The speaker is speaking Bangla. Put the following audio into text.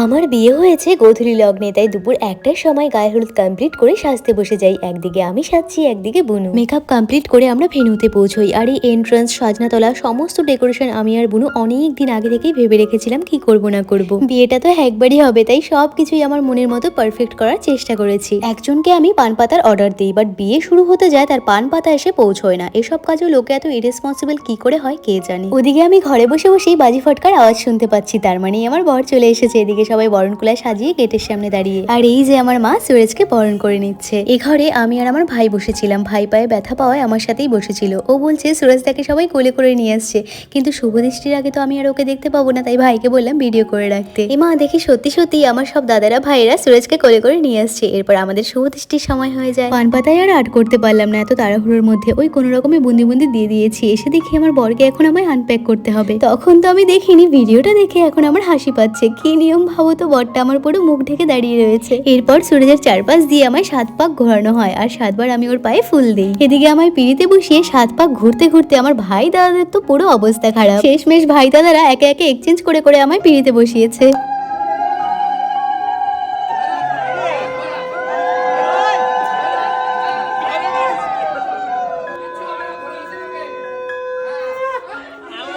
আমার বিয়ে হয়েছে গোধূলি লগ্নে, তাই দুপুর একটার সময় গায়ে হলুদ কমপ্লিট করে সাজতে বসে যাই। একদিকে আমি সাজছি, একদিকে বুনু। মেকআপ কমপ্লিট করে আমরা ভেনুতে পৌঁছই, আর এই এন্ট্রান্স সাজনাতলা, সমস্ত ডেকোরেশন আমি আর বুনু অনেক দিন আগে থেকেই ভেবে রেখেছিলাম কি করব না করব। বিয়েটা তো একবারই হবে, তাই সব কিছুই আমার মনের মতো পারফেক্ট করার চেষ্টা করেছি। একজনকে আমি পান পাতার অর্ডার দিই বাট বিয়ে শুরু হতে যায় তার পান পাতা এসে পৌঁছয় না। এসব কাজও লোকে এত ইরেসপন্সিবল কি করে হয়, কে জানে? ওদিকে আমি ঘরে বসে বসেই বাজি ফটকার আওয়াজ শুনতে পাচ্ছি, তার মানে আমার বর চলে এসেছে, এদিকে সবাই বরণ কুলা সাজিয়ে গেটের সামনে দাঁড়িয়ে। আর এই যে আমার মা, সুরেজকে বরণ করে নিচ্ছে। এ ঘরে আমি আর আমার ভাই বসেছিলাম। ভাই পায়ে ব্যথা পাওয়ায় আমার সাথেই বসেছিল। ও বলছে, সুরেজ তাকে সবাই কোলে করে নিয়ে আসছে। কিন্তু শুভ দৃষ্টির আগে তো আমি আর ওকে দেখতে পাবো না। তাই ভাইকে বললাম ভিডিও করে রাখতে। এ মা, দেখি, সত্যি সত্যি, আমার সব দাদারা, ভাইয়েরা সুরেজকে কোলে করে নিয়ে আসছে। এরপর আমাদের শুভ দৃষ্টির সময় হয়ে যায়। পান পাতায় আর আট করতে পারলাম না। এত তাড়াহুড়োর মধ্যে ওই কোনো রকমে বুন্দি বুন্দি দিয়ে দিয়েছি। এসে দেখি আমার বরকে এখন আমায় আনপ্যাক করতে হবে। তখন তো আমি দেখিনি। ভিডিওটা দেখে এখন আমার হাসি পাচ্ছে। কি নিয়ম ভাবো তো, বরটা আমার পুরো মুখ ঢেকে দাঁড়িয়ে রয়েছে। এরপর সূর্যের চারপাশ দিয়ে আমায় সাত পাক ঘোরানো হয়, আর সাতবার আমি ওর পায়ে ফুল দিই। এদিকে আমায় পিড়িতে বসিয়ে সাত পাক ঘুরতে ঘুরতে আমার ভাই দাদাদের তো পুরো অবস্থা খারাপ। শেষমেশ ভাই দাদারা একে একে এক্সচেঞ্জ করে করে আমায় পিড়িতে বসিয়েছে।